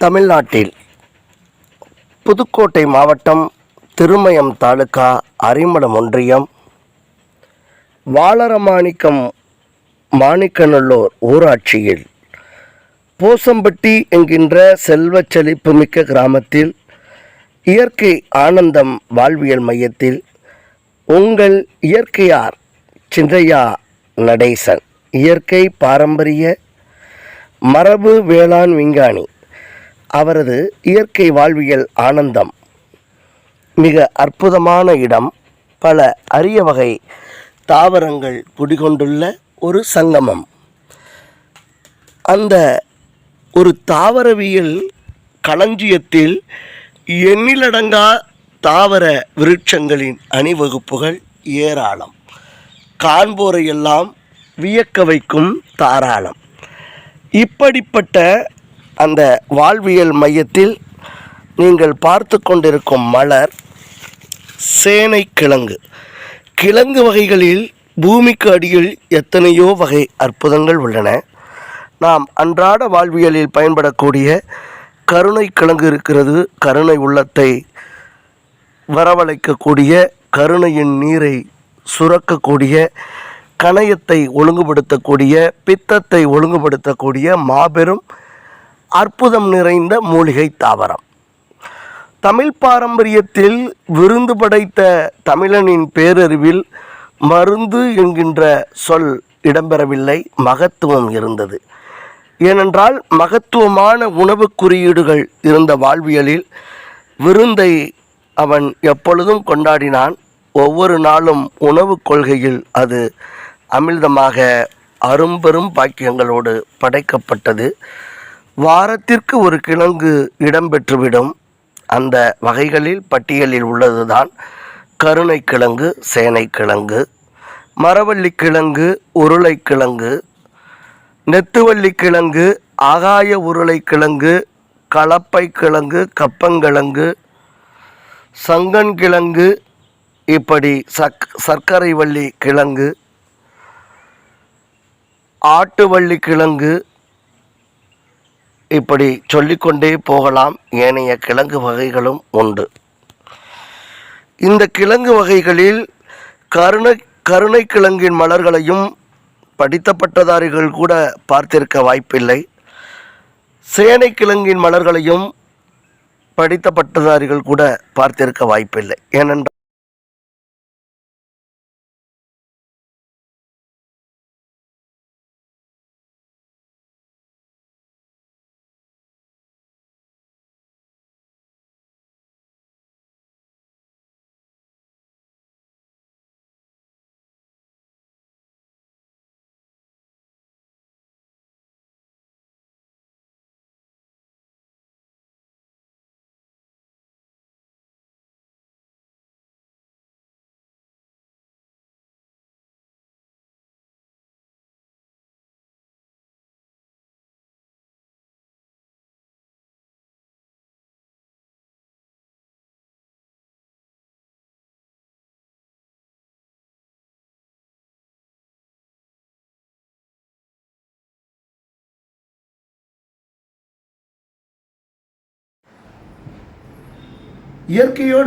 தமிழ்நாட்டில் புதுக்கோட்டை மாவட்டம் திருமயம் தாலுகா அரிமளம் ஒன்றியம் வாளரமாணிக்கம் மாணிக்கநல்லூர் ஊராட்சியில் போசம்பட்டி என்கின்ற செல்வச் செழிப்புமிக்க கிராமத்தில் இயற்கை ஆனந்தம் வாழ்வியல் மையத்தில் உங்கள் இயற்கையார் சிந்தையா நடேசன் இயற்கை பாரம்பரிய மரபு வேளாண் விஞ்ஞானி அவரது இயற்கை வாழ்வியல் ஆனந்தம். மிக அற்புதமான இடம். பல அரிய வகை தாவரங்கள் குடிகொண்டுள்ள ஒரு சங்கமம். அந்த ஒரு தாவரவியல் களஞ்சியத்தில் எண்ணிலடங்கா தாவர விருட்சங்களின் அணிவகுப்புகள் ஏராளம். காண்போரையெல்லாம் வியக்க வைக்கும் தாராளம். இப்படிப்பட்ட அந்த வாழ்வியல் மையத்தில் நீங்கள் பார்த்து கொண்டிருக்கும் மலர் சேனை கிழங்கு. கிழங்கு வகைகளில் பூமிக்கு அடியில் எத்தனையோ வகை அற்புதங்கள் உள்ளன. நாம் அன்றாட வாழ்வியலில் பயன்படக்கூடிய கருணை கிழங்கு இருக்கிறது. கருணை உள்ளத்தை வரவழைக்கக்கூடிய கருணையின் நீரை சுரக்கக்கூடிய கணையத்தை ஒழுங்குபடுத்தக்கூடிய பித்தத்தை ஒழுங்குபடுத்தக்கூடிய மாபெரும் அற்புதம் நிறைந்த மூலிகை தாவரம். தமிழ் பாரம்பரியத்தில் விருந்து படைத்த தமிழனின் பேரறிவில் மருந்து என்கின்ற சொல் இடம்பெறவில்லை மகத்துவம் இருந்தது. ஏனென்றால் மகத்துவமான உணவுக் குறியீடுகள் இருந்த வாழ்வியலில் விருந்தை அவன் எப்பொழுதும் கொண்டாடினான். ஒவ்வொரு நாளும் உணவுக் கொள்கையில் அது அமிழ்தமாக அரும்பெரும் பாக்கியங்களோடு படைக்கப்பட்டது. வாரத்திற்கு ஒரு கிழங்கு இடம்பெற்றுவிடும் அந்த வகைகளில் பட்டியலில் உள்ளதுதான் கருணைக்கிழங்கு சேனைக்கிழங்கு மரவள்ளிக்கிழங்கு உருளைக்கிழங்கு நெத்துவள்ளிக்கிழங்கு ஆகாய உருளைக்கிழங்கு கலப்பை கிழங்கு கப்பங்கிழங்கு சங்கன்கிழங்கு இப்படி சக் சர்க்கரை வள்ளி கிழங்கு ஆட்டுவள்ளி கிழங்கு இப்படி சொல்லிக்கொண்டே போகலாம் ஏனைய கிழங்கு வகைகளும் உண்டு. இந்த கிழங்கு வகைகளில் கருணை கருணை கிழங்கின் மலர்களையும் படித்த பட்டதாரிகள் கூட பார்த்திருக்க வாய்ப்பில்லை. சேனை கிழங்கின் மலர்களையும் படித்த பட்டதாரிகள் கூட பார்த்திருக்க வாய்ப்பில்லை. ஏனென்றால் இயற்கையோடு